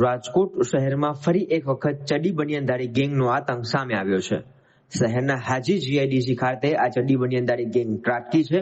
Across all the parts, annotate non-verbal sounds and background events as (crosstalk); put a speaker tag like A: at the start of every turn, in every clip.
A: રાજકોટ શહેરમાં ફરી એક વખત ચડી બનિયનદારી ગેંગનો આતંક સામે આવ્યો છે. શહેરના હાજી જીઆઈડીસી ખાતે આ ચડી બનિયનદારી ગેંગ ત્રાટકી છે.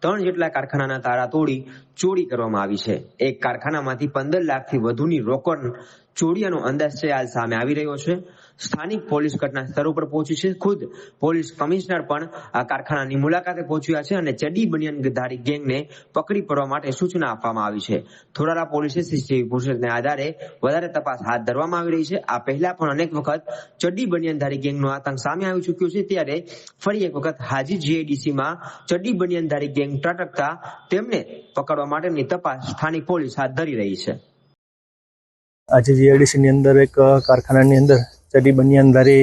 A: ત્રણ જેટલા કારખાનાના તારા તોડી ચોરી કરવામાં આવી છે. એક કારખાનામાંથી પંદર લાખથી વધુની રોકડ ચોરીયાનો અંદાજ છે, હાલ સામે આવી રહ્યો છે. સ્થાનિક પોલીસ ઘટના સ્થળ ઉપર પહોંચી છે. ખુદ પોલીસ કમિશનર પણ આ કારખાનાની મુલાકાતે પહોંચ્યા છે અને ચડી બનિયનધારી ગેંગને પકડી પડવા માટે સૂચના આપવામાં આવી છે. થોરાળા પોલીસે સીસીટીવી ફૂટેજને આધારે વધારે તપાસ હાથ ધરવામાં આવી રહી છે. આ પહેલા પણ અનેક વખત ચડ્ડી બનિયનધારી ગેંગનો આતંક સામે આવી ચૂક્યો છે. ત્યારે ફરી એક વખત હાજી જીએડીસીમાં ચડ્ડી બનિયનધારી ગેંગ ત્રટકતા તેમને પકડવા માટેની તપાસ સ્થાનિક પોલીસ હાથ ધરી રહી છે.
B: આજે જીઆઈડીસીની અંદર એક કારખાનાની અંદર ચડી બન્યા અંધારી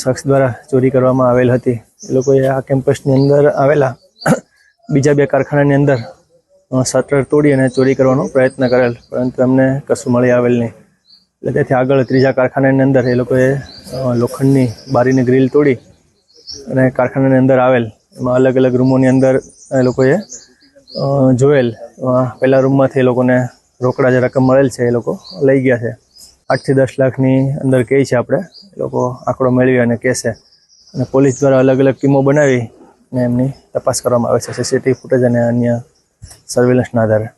B: શખ્સ દ્વારા ચોરી કરવામાં આવેલ હતી. એ લોકોએ આ કેમ્પસની અંદર આવેલા (clears throat) બીજા બે કારખાનાની અંદર શટર તોડી અને ચોરી કરવાનો પ્રયત્ન કરેલ, પરંતુ એમને કશું મળી આવેલ નહીં. એટલે તેથી આગળ ત્રીજા કારખાનાની અંદર એ લોકોએ લોખંડની બારીની ગ્રીલ તોડી અને કારખાનાની અંદર આવેલ. એમાં અલગ અલગ રૂમોની અંદર એ લોકોએ જોયેલ. પહેલા રૂમમાંથી એ લોકોને રોકડા જે રકમ મળેલ છે એ લોકો લઈ ગયા છે. આઠથી દસ લાખની અંદર કહે છે આપણે, એ લોકો આંકડો મેળવી અને કહેશે અને પોલીસ દ્વારા અલગ અલગ ટીમો બનાવી અને એમની તપાસ કરવામાં આવે છે. સીસીટીવી ફૂટેજ અને અન્ય સર્વેલન્સના આધારે.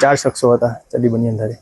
B: ચાર શખ્સો હતા ચડી બની અંધારી.